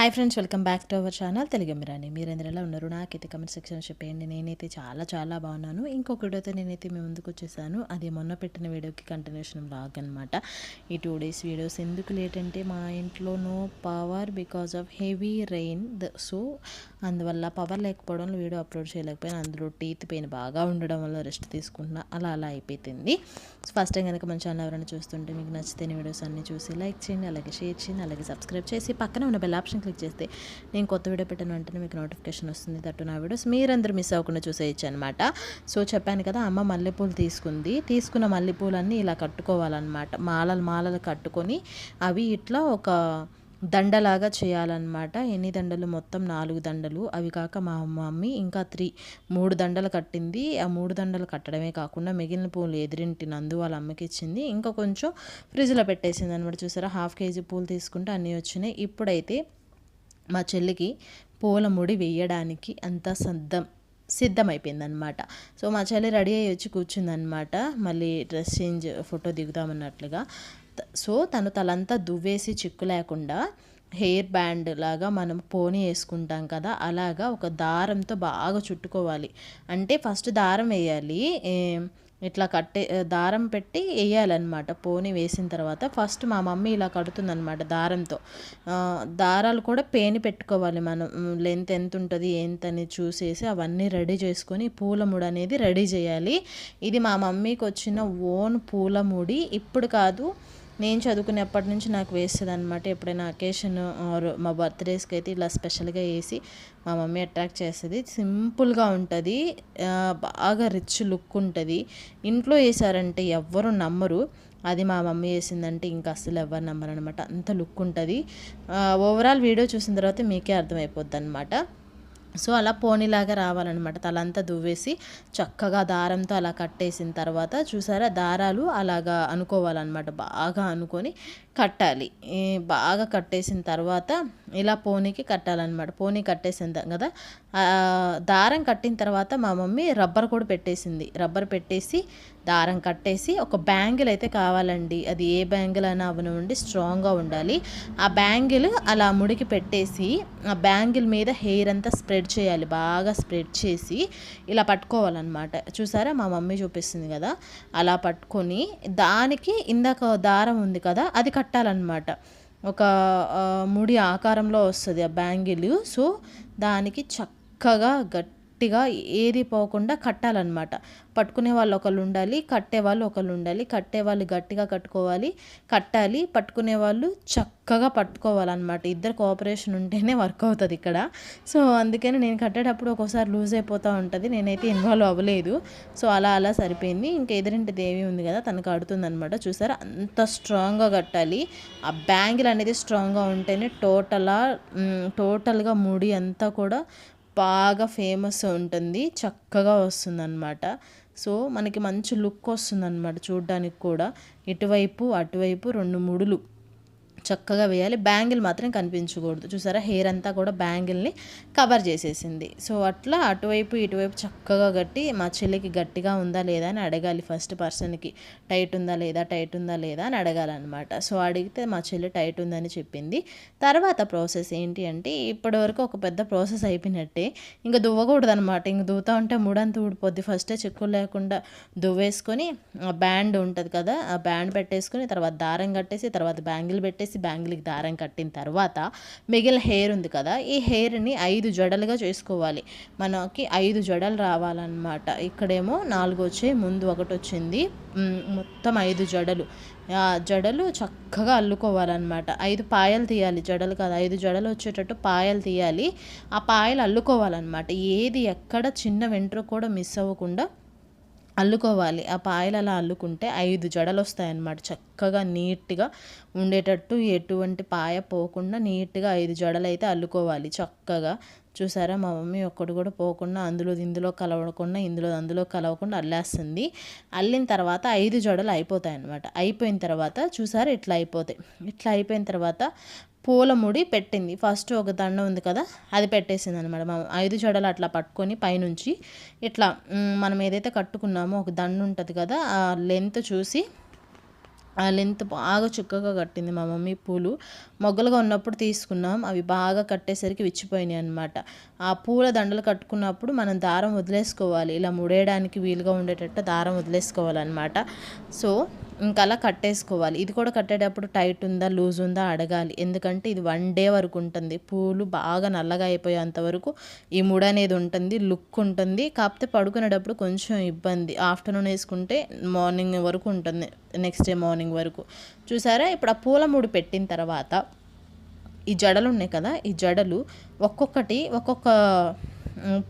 Hi friends welcome back to our channel Telugu మీరాని మీరందరూ ఎలా ఉన్నారు? నాకైతే కమెంట్ సెక్షన్ చెప్పేయండి. నేనైతే చాలా చాలా బాగున్నాను. ఇంకొక వీడియోతో నేనైతే మీ ముందుకు వచ్చేసాను. అది మొన్న పెట్టిన వీడియోకి కంటిన్యూషన్ బ్లాగ్ అనమాట ఈ టూ డేస్ వీడియోస్ ఎందుకు లేట్ అంటే మా ఇంట్లో no power because of heavy rain so అందువల్ల పవర్ లేకపోవడం వీడియో అప్లోడ్ చేయలేకపోయినా. అందులో టీత్ పెయిన్ బాగా ఉండడం వల్ల రెస్ట్ తీసుకుంటున్నా. అలా అలా అయిపోతుంది సో ఫస్ట్ టైం కనుక మన ఛానల్ ఎవరైనా చూస్తుంటే మీకు నచ్చితే వీడియోస్ అన్ని చూసి లైక్ చేయండి అలాగే షేర్ చేయండి అలాగే సబ్స్క్రైబ్ చేసి పక్కన ఉన్న బెల్ ఆప్షన్ క్లిక్ చేస్తే నేను కొత్త వీడియో పెట్టిన వెంటనే మీకు నోటిఫికేషన్ వస్తుంది. తట్టు నా వీడియోస్ మీరందరూ మిస్ అవ్వకుండా చూసేయచ్చు అనమాట సో చెప్పాను కదా అమ్మ మల్లెపూలు తీసుకుంది. తీసుకున్న మల్లెపూలన్నీ ఇలా కట్టుకోవాలన్నమాట. మాలలు మాలలు కట్టుకొని అవి ఇట్లా ఒక దండలాగా చేయాలన్నమాట. ఎన్ని దండలు? మొత్తం నాలుగు దండలు. అవి కాక మా మమ్మీ ఇంకా త్రీ మూడు దండలు కట్టింది. ఆ మూడు దండలు కట్టడమే కాకుండా మిగిలిన పూలు ఎదిరింటి నందు వాళ్ళ అమ్మకి ఇచ్చింది. ఇంకా కొంచెం ఫ్రిడ్జ్లో పెట్టేసింది అనమాట చూసారా? హాఫ్ కేజీ పూలు తీసుకుంటే అన్నీ వచ్చినాయి. ఇప్పుడైతే మా చెల్లికి పూల ముడి వేయడానికి అంతా సిద్ధం సిద్ధమైపోయిందనమాట సో మా చెల్లి రెడీ అయ్యి వచ్చి కూర్చుందనమాట మళ్ళీ డ్రెస్ చేంజ్ ఫోటో దిగుదామన్నట్లుగా. సో తను తలంతా దువ్వేసి చిక్కు లేకుండా హెయిర్ బ్యాండ్ లాగా మనం పోనీ వేసుకుంటాం కదా అలాగా ఒక దారంతో బాగా చుట్టుకోవాలి. అంటే ఫస్ట్ దారం వేయాలి. ఇట్లా కట్టే దారం పెట్టి వేయాలన్నమాట. పోని వేసిన తర్వాత ఫస్ట్ మా మమ్మీ ఇలా కడుతుందనమాట దారంతో. దారాలు కూడా పేని పెట్టుకోవాలి మనం. లెంత్ ఎంత ఉంటుంది ఏంతని చూసేసి అవన్నీ రెడీ చేసుకొని పూల ముడి అనేది రెడీ చేయాలి. ఇది మా మమ్మీకి వచ్చిన ఓన్ పూల ముడి. ఇప్పుడు కాదు నేను చదువుకునేప్పటి నుంచి నాకు వేస్తుంది అనమాట ఎప్పుడైనా అకేషన్ ఆర్ మా బర్త్డేస్కి అయితే ఇలా స్పెషల్గా వేసి మా మమ్మీ అట్రాక్ట్ చేస్తుంది. సింపుల్గా ఉంటుంది. బాగా రిచ్ లుక్ ఉంటుంది. ఇంట్లో వేసారంటే ఎవ్వరు నమ్మరు. అది మా మమ్మీ వేసిందంటే ఇంకా అస్సలు ఎవరు నమ్మరు అనమాట అంత లుక్ ఉంటుంది. ఓవరాల్ వీడియో చూసిన తర్వాత మీకే అర్థమైపోద్ది అనమాట సో అలా పోనీలాగా రావాలన్నమాట. తలంతా దువ్వేసి చక్కగా దారంతో అలా కట్టేసిన తర్వాత చూసారా దారాలు అలాగా అనుకోవాలన్నమాట. బాగా అనుకొని కట్టాలి. బాగా కట్టేసిన తర్వాత ఇలా పోనీకి కట్టాలన్నమాట. పోనీ కట్టేసిన కదా. దారం కట్టిన తర్వాత మా మమ్మీ రబ్బర్ కూడా పెట్టేసింది. రబ్బర్ పెట్టేసి దారం కట్టేసి ఒక బ్యాంగిల్ అయితే కావాలండి. అది ఏ బ్యాంగిల్ అయినా అవనివ్వండి స్ట్రాంగ్గా ఉండాలి. ఆ బ్యాంగిల్ అలా ముడికి పెట్టేసి ఆ బ్యాంగిల్ మీద హెయిర్ అంతా స్ప్రెడ్ చేయాలి. బాగా స్ప్రెడ్ చేసి ఇలా పట్టుకోవాలన్నమాట. చూసారా? మా మమ్మీ చూపిస్తుంది కదా. అలా పట్టుకొని దానికి ఇందాక దారం ఉంది కదా అది కట్ కట్టాలన్నమాట ఒక ముడి ఆకారంలో వస్తుంది ఆ బ్యాంగిల్. సో దానికి చక్కగా గట్టిగా ఏది పోకుండా కట్టాలన్నమాట. పట్టుకునే వాళ్ళు ఒకళ్ళు ఉండాలి కట్టే వాళ్ళు ఒకళ్ళు ఉండాలి కట్టే వాళ్ళు గట్టిగా కట్టుకోవాలి కట్టాలి పట్టుకునే వాళ్ళు చక్కగా పట్టుకోవాలన్నమాట. ఇద్దరు కోఆపరేషన్ ఉంటేనే వర్క్ అవుతుంది ఇక్కడ. సో అందుకని నేను కట్టేటప్పుడు ఒక్కోసారి లూజ్ అయిపోతూ ఉంటుంది. నేనైతే ఇన్వాల్వ్ అవ్వలేదు. సో అలా అలా సరిపోయింది. ఇంకా ఎదురింటి దేవి ఉంది కదా తనకు అనమాట చూసారా? అంత స్ట్రాంగ్గా కట్టాలి. ఆ బ్యాంగిల్ అనేది స్ట్రాంగ్గా ఉంటేనే టోటలా టోటల్గా ముడి అంతా కూడా బాగా ఫేమస్ ఉంటుంది. చక్కగా వస్తుందన్నమాట. సో మనకి మంచి లుక్ వస్తుందన్నమాట చూడ్డానికి కూడా. ఇటువైపు అటువైపు రెండు ముడులు. చక్కగా వేయాలి. బ్యాంగిల్ మాత్రం కనిపించకూడదు. చూసారా? హెయిర్ అంతా కూడా బ్యాంగిల్ని కవర్ చేసేసింది. సో అట్లా అటువైపు ఇటువైపు చక్కగా కట్టి మా చెల్లికి గట్టిగా ఉందా లేదా అని అడగాలి ఫస్ట్ పర్సన్కి. టైట్ ఉందా లేదా? టైట్ ఉందా లేదా అని అడగాలన్నమాట. సో అడిగితే మా చెల్లి టైట్ ఉందని చెప్పింది. తర్వాత ప్రాసెస్ ఏంటి అంటే ఇప్పటివరకు ఒక పెద్ద ప్రాసెస్ అయిపోయినట్టే. ఇంకా దువ్వకూడదు అనమాట ఇంక దువ్వుతా ఉంటే మూడంతా ఊడిపోద్ది. ఫస్టే చిక్కులు లేకుండా దువ్వేసుకొని బ్యాండ్ ఉంటుంది కదా? ఆ బ్యాండ్ పెట్టేసుకొని తర్వాత దారం కట్టేసి తర్వాత బ్యాంగిల్ పెట్టేసి బ్యాంగిల్కి దారం కట్టిన తర్వాత మిగిలిన హెయిర్ ఉంది కదా ఈ హెయిర్ని ఐదు జడలుగా చేసుకోవాలి. మనకి ఐదు జడలు రావాలన్నమాట. ఇక్కడేమో నాలుగు వచ్చే ముందు ఒకటి వచ్చింది. మొత్తం ఐదు జడలు. ఆ జడలు చక్కగా అల్లుకోవాలన్నమాట. ఐదు పాయలు తీయాలి జడలు కాదు ఐదు జడలు వచ్చేటట్టు పాయలు తీయాలి. ఆ పాయలు అల్లుకోవాలన్నమాట. ఏది ఎక్కడ చిన్న వెంట్రు కూడా మిస్ అవ్వకుండా అల్లుకోవాలి. ఆ పాయలు అలా అల్లుకుంటే ఐదు జడలు వస్తాయన్నమాట చక్కగా నీట్గా ఉండేటట్టు ఎటువంటి పాయ పోకుండా నీట్గా ఐదు జడలు అయితే అల్లుకోవాలి. చక్కగా చూసారా మా మమ్మీ ఒక్కడు కూడా పోకుండా అందులో ఇందులో కలవకుండా ఇందులో అందులో కలవకుండా అల్లేస్తుంది. అల్లిన తర్వాత ఐదు జడలు అయిపోతాయి అనమాట అయిపోయిన తర్వాత చూసారా ఇట్లా అయిపోతాయి. ఇట్లా అయిపోయిన తర్వాత పూల ముడి పెట్టింది. ఫస్ట్ ఒక దండ ఉంది కదా అది పెట్టేసింది అనమాట మా ఐదు జడలు అట్లా పట్టుకొని పైనుంచి ఇట్లా మనం ఏదైతే కట్టుకున్నామో ఒక దండ ఉంటుంది కదా ఆ లెంత్ చూసి ఆ లెంత్ బాగా చుక్కగా కట్టింది మా మమ్మీ పూలు. మొగ్గలుగా ఉన్నప్పుడు తీసుకున్నాం అవి బాగా కట్టేసరికి విచ్చిపోయినాయి అనమాట ఆ పూల దండలు కట్టుకున్నప్పుడు మనం దారం వదిలేసుకోవాలి. ఇలా ముడేయడానికి వీలుగా ఉండేటట్టు దారం వదిలేసుకోవాలన్నమాట. సో ఇంకా అలా కట్టేసుకోవాలి. ఇది కూడా కట్టేటప్పుడు టైట్ ఉందా లూజ్ ఉందా అడగాలి. ఎందుకంటే ఇది వన్ డే వరకు ఉంటుంది. పూలు బాగా నల్లగా అయిపోయేంత వరకు ఈ ముడ అనేది ఉంటుంది లుక్ ఉంటుంది. కాకపోతే పడుకునేటప్పుడు కొంచెం ఇబ్బంది. ఆఫ్టర్నూన్ వేసుకుంటే మార్నింగ్ వరకు ఉంటుంది. నెక్స్ట్ డే మార్నింగ్ వరకు. చూసారా? ఇప్పుడు ఆ పూల ముడి పెట్టిన తర్వాత ఈ జడలు ఉన్నాయి కదా? ఈ జడలు ఒక్కొక్కటి ఒక్కొక్క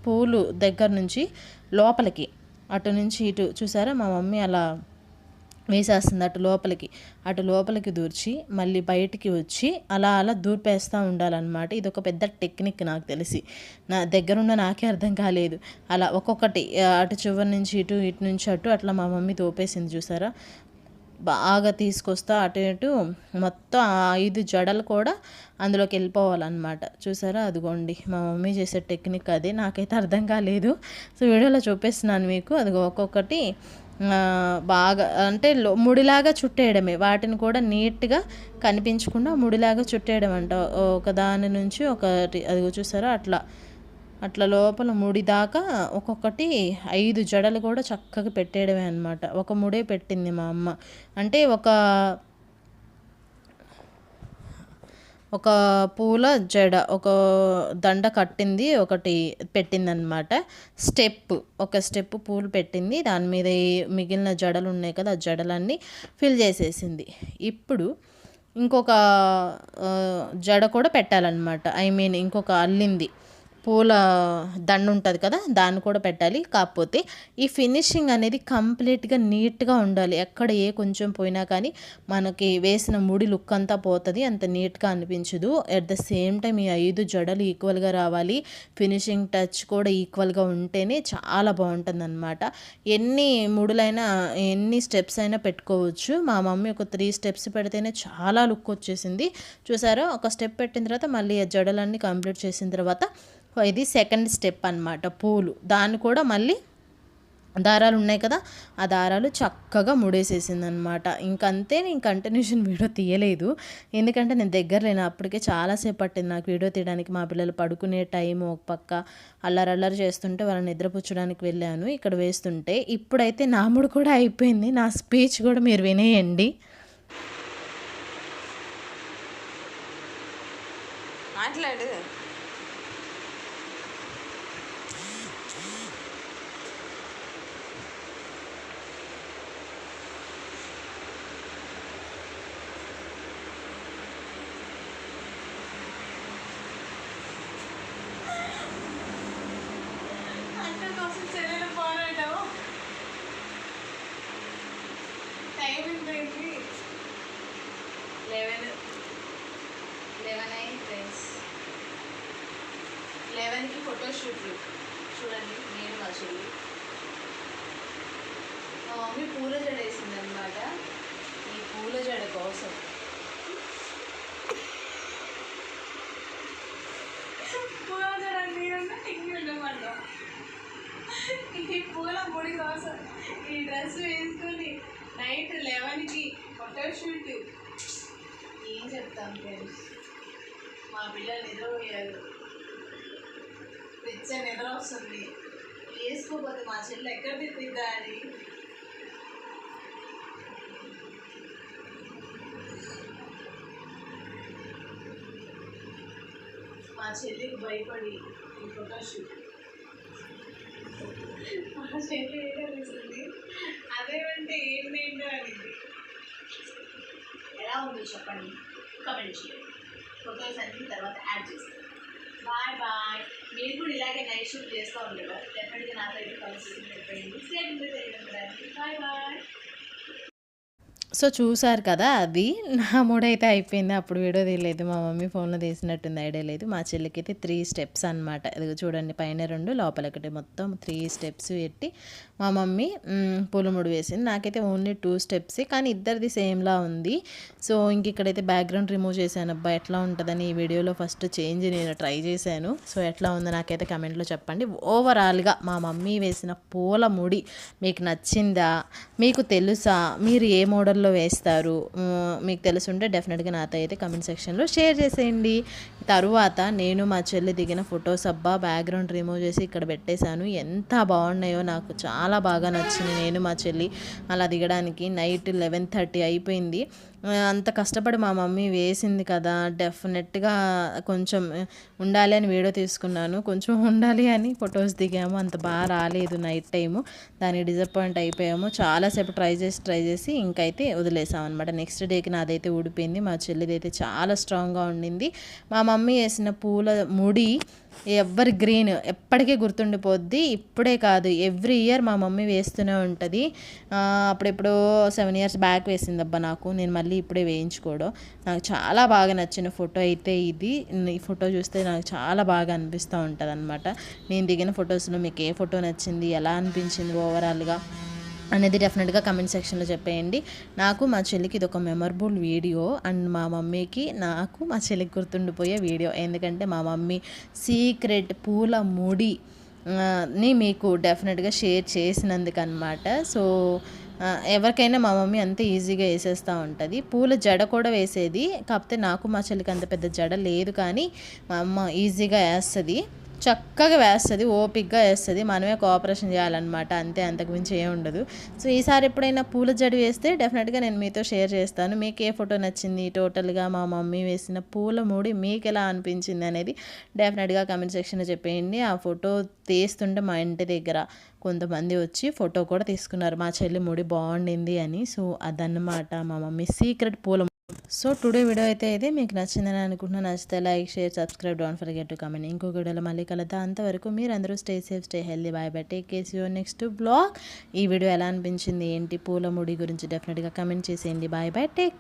పూలు దగ్గర నుంచి లోపలికి అటు నుంచి ఇటు. చూసారా? మా మమ్మీ అలా వేసేస్తుంది అటు లోపలికి. అటు లోపలికి దూర్చి మళ్ళీ బయటికి వచ్చి అలా అలా దూర్పేస్తూ ఉండాలన్నమాట. ఇది ఒక పెద్ద టెక్నిక్ నాకు తెలిసి. నా దగ్గరున్న నాకే అర్థం కాలేదు. అలా ఒక్కొక్కటి అటు చివరి నుంచి ఇటు ఇటు నుంచి అటు అట్లా మా మమ్మీ తోపేసింది చూసారా? బాగా తీసుకొస్తా అటు ఇటు మొత్తం ఐదు జడలు కూడా అందులోకి వెళ్ళిపోవాలన్నమాట. చూసారా? అదిగోండి మా మమ్మీ చేసే టెక్నిక్ అది. నాకైతే అర్థం కాలేదు. సో వీడియోలో చూపిస్తున్నాను మీకు. అది ఒక్కొక్కటి బాగా అంటే ముడిలాగా చుట్టేయడమే. వాటిని కూడా నీట్గా కనిపించకుండా ముడిలాగా చుట్టేయడం అంట ఒక దాని నుంచి ఒకటి అది చూసారా? అట్లా. అట్లా లోపల ముడి దాకా ఒక్కొక్కటి ఐదు జడలు కూడా చక్కగా పెట్టేయడమే అనమాట ఒక ముడే పెట్టింది మా అమ్మ. అంటే ఒక ఒక పూల జడ ఒక దండ కట్టింది ఒకటి పెట్టిందనమాట స్టెప్ ఒక స్టెప్ పూలు పెట్టింది. దాని మీద మిగిలిన జడలు ఉన్నాయి కదా ఆ జడలన్నీ ఫిల్ చేసేసింది. ఇప్పుడు ఇంకొక జడ కూడా పెట్టాలన్నమాట. ఐ మీన్ ఇంకొక అల్లింది. పూల దండ ఉంటుంది కదా దాన్ని కూడా పెట్టాలి. కాకపోతే ఈ ఫినిషింగ్ అనేది కంప్లీట్గా నీట్గా ఉండాలి. ఎక్కడ ఏ కొంచెం పోయినా కానీ మనకి వేసిన ముడి లుక్ అంతా పోతుంది అంత నీట్గా అనిపించదు. ఎట్ ద సేమ్ టైం ఈ ఐదు జడలు ఈక్వల్గా రావాలి. ఫినిషింగ్ టచ్ కూడా ఈక్వల్గా ఉంటేనే చాలా బాగుంటుంది అనమాట ఎన్ని ముడులైనా ఎన్ని స్టెప్స్ అయినా పెట్టుకోవచ్చు. మా మమ్మీ ఒక త్రీ స్టెప్స్ పెడితేనే చాలా లుక్ వచ్చేసింది. చూసారా? ఒక స్టెప్ పెట్టిన తర్వాత మళ్ళీ ఆ జడలన్నీ కంప్లీట్ చేసిన తర్వాత ఇది సెకండ్ స్టెప్ అన్నమాట పూలు. దాన్ని కూడా మళ్ళీ దారాలు ఉన్నాయి కదా ఆ దారాలు చక్కగా ముడేసేసింది అనమాట ఇంకంతే నేను కంటిన్యూషన్ వీడియో తీయలేదు. ఎందుకంటే నేను దగ్గర లేను అప్పటికే చాలాసేపు పట్టింది నాకు వీడియో తీయడానికి. మా పిల్లలు పడుకునే టైం ఒక పక్క అల్లరి అల్లరి చేస్తుంటే వాళ్ళని నిద్రపుచ్చడానికి వెళ్ళాను ఇక్కడ వేస్తుంటే. ఇప్పుడైతే నాముడు కూడా అయిపోయింది నా స్పీచ్ కూడా మీరు వినేయండి. మాట్లాడు అక్క కోసం చెల్లెలు పోరాటం టైం ఎంతైంది లెవెన్ లెవెన్ అయింది ఫ్రెండ్స్ లెవెన్కి ఫోటోషూట్లు చూడండి నేను మా చెల్లి. మా మమ్మీ పూల జడ వేసింది అనమాట ఈ పూల జడ కోసం. పూల జడ నీరన్నా ఈ పూల ముడి కోసం ఈ డ్రెస్ వేసుకొని నైట్ లెవెన్కి ఫోటోషూట్ ఏం చెప్తాం ఫ్రెండ్స్ మా పిల్లలు నిద్రపోయారు. పిచ్చ నిద్ర వస్తుంది వేసుకోపోతే మా చెల్లి ఎక్కడ తిప్పిద్దా అని మా చెల్లికి భయపడి ఈ ఫోటోషూట్. మా చెల్లి ఏమనిస్తుంది అదేమంటే ఏంటేంటో అనేది ఎలా ఉందో చెప్పండి. కమెంట్ చేయండి. ఫొటోస్ అన్ని తర్వాత యాడ్ చేస్తాను. బాయ్ బాయ్ మీరు కూడా ఇలాగే నైట్ షూట్ చేస్తూ ఉండగా డెఫినెట్గా నాతో అయితే కలిసి చెప్పండి. స్టేట్ బాయ్ బాయ్ సో చూసారు కదా అది. నా మూడైతే అయిపోయింది. అప్పుడు వీడియో తీయలేదు. మా మమ్మీ ఫోన్లో తీసినట్టుంది. ఐడియా లేదు. మా చెల్లికి అయితే త్రీ స్టెప్స్ అనమాట చూడండి పైన రెండు లోపల ఒకటి మొత్తం త్రీ స్టెప్స్ పెట్టి మా మమ్మీ పులుముడు వేసింది. నాకైతే ఓన్లీ టూ స్టెప్స్ కానీ ఇద్దరిది సేమ్లా ఉంది. సో ఇంక ఇక్కడైతే బ్యాక్గ్రౌండ్ రిమూవ్ చేశాను. అబ్బా ఎట్లా ఉంటుందని ఈ వీడియోలో ఫస్ట్ చేంజ్ నేను ట్రై చేశాను. సో ఎట్లా ఉందో నాకైతే కమెంట్లో చెప్పండి. ఓవరాల్గా మా మమ్మీ వేసిన పూల ముడి మీకు నచ్చిందా? మీకు తెలుసా? మీరు ఏ మోడల్లో పూలలో వేస్తారు. మీకు తెలుసుంటే డెఫినెట్గా నాతో అయితే కమెంట్ సెక్షన్లో షేర్ చేసేయండి. తరువాత నేను మా చెల్లి దిగిన ఫొటోస్ అబ్బా బ్యాక్గ్రౌండ్ రిమూవ్ చేసి ఇక్కడ పెట్టేశాను. ఎంత బాగున్నాయో నాకు చాలా బాగా నచ్చింది. నేను మా చెల్లి అలా దిగడానికి నైట్ లెవెన్ థర్టీ అయిపోయింది. అంత కష్టపడి మా మమ్మీ వేసింది కదా డెఫినెట్గా కొంచెం ఉండాలి అని వీడియో తీసుకున్నాను. కొంచెం ఉండాలి అని ఫొటోస్ దిగాము. అంత బాగా రాలేదు నైట్ టైము. దానికి డిసప్పాయింట్ అయిపోయాము. చాలాసేపు ట్రై చేసి ట్రై చేసి ఇంకైతే వదిలేసాం అనమాట నెక్స్ట్ డేకి నాదైతే ఊడిపోయింది. మా చెల్లిదైతే చాలా స్ట్రాంగ్గా ఉండింది. మా మమ్మీ వేసిన పూల ముడి ఎవరి గ్రీన్ ఎప్పటికీ గుర్తుండిపోద్ది. ఇప్పుడే కాదు ఎవ్రీ ఇయర్ మా మమ్మీ వేస్తూనే ఉంటుంది. అప్పుడెప్పుడో సెవెన్ ఇయర్స్ బ్యాక్ వేసింది అబ్బా నాకు. నేను మళ్ళీ మళ్ళీ ఇప్పుడే వేయించుకోవడం. నాకు చాలా బాగా నచ్చిన ఫోటో అయితే ఇది. ఈ ఫోటో చూస్తే నాకు చాలా బాగా అనిపిస్తూ ఉంటుంది అనమాట నేను దిగిన ఫొటోస్లో మీకు ఏ ఫోటో నచ్చింది? ఎలా అనిపించింది ఓవరాల్గా? అనేది డెఫినెట్గా కమెంట్ సెక్షన్లో చెప్పేయండి. నాకు మా చెల్లికి ఇది ఒక మెమరబుల్ వీడియో. అండ్ మా మమ్మీకి నాకు మా చెల్లికి గుర్తుండిపోయే వీడియో. ఎందుకంటే మా మమ్మీ సీక్రెట్ పూల ముడి ని మీకు డెఫినెట్గా షేర్ చేసినందుకు అనమాట సో ఎవరికైనా మా మమ్మీ అంత ఈజీగా వేసేస్తూ ఉంటుంది. పూల జడ కూడా వేసేది. కాకపోతే నాకు మా చెల్లికి అంత పెద్ద జడ లేదు కానీ మా అమ్మ ఈజీగా వేస్తుంది. చక్కగా వేస్తుంది ఓపిక్గా వేస్తుంది. మనమే కోఆపరేషన్ చేయాలన్నమాట. అంతే అంతకు మించి ఏం ఉండదు. సో ఈసారి ఎప్పుడైనా పూల జడి వేస్తే డెఫినెట్గా నేను మీతో షేర్ చేస్తాను. మీకు ఏ ఫోటో నచ్చింది? టోటల్గా మా మమ్మీ వేసిన పూల మూడి మీకు ఎలా అనిపించింది అనేది డెఫినెట్గా కమెంట్ సెక్షన్లో చెప్పేయండి. ఆ ఫోటో తీస్తుంటే మా ఇంటి దగ్గర కొంతమంది వచ్చి ఫోటో కూడా తీసుకున్నారు. మా చెల్లి ముడి బాగుండింది అని. సో అదన్నమాట. మా మమ్మీ సీక్రెట్ పూల సో టుడే వీడియో అయితే ఇది. మీకు నచ్చిందని అనుకుంటున్నా నచ్చితే like share subscribe don't forget to comment ఇంకొక వీడియోలో మళ్ళీ కలదా అంతవరకు మీరు అందరూ stay safe stay healthy bye bye take care your next blog ఈ వీడియో ఎలా అనిపించింది? ఏంటి? పూల ముడి గురించి డెఫినెట్గా కమెంట్ చేసేయండి. Bye bye take